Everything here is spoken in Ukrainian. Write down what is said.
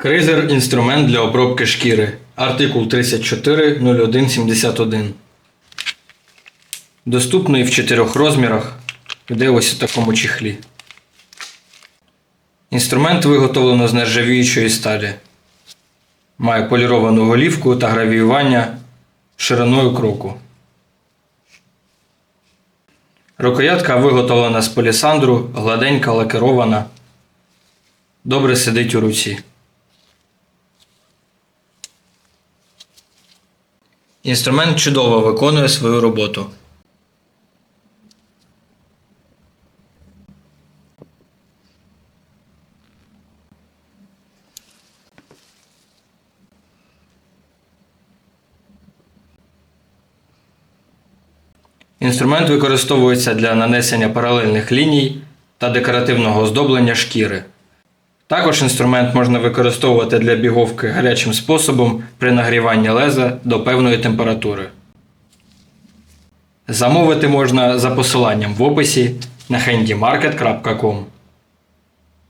Крейзер інструмент для обробки шкіри. Артикул 340171. Доступний в чотирьох розмірах. Іде ось у такому чехлі. Інструмент виготовлено з нержавіючої сталі. Має поліровану голівку та гравіювання шириною кроку. Рукоятка виготовлена з полісандру, гладенька лакерована. Добре сидить у руці. Інструмент чудово виконує свою роботу. Інструмент використовується для нанесення паралельних ліній та декоративного оздоблення шкіри. Також інструмент можна використовувати для біговки гарячим способом при нагріванні леза до певної температури. Замовити можна за посиланням в описі на handymarket.com.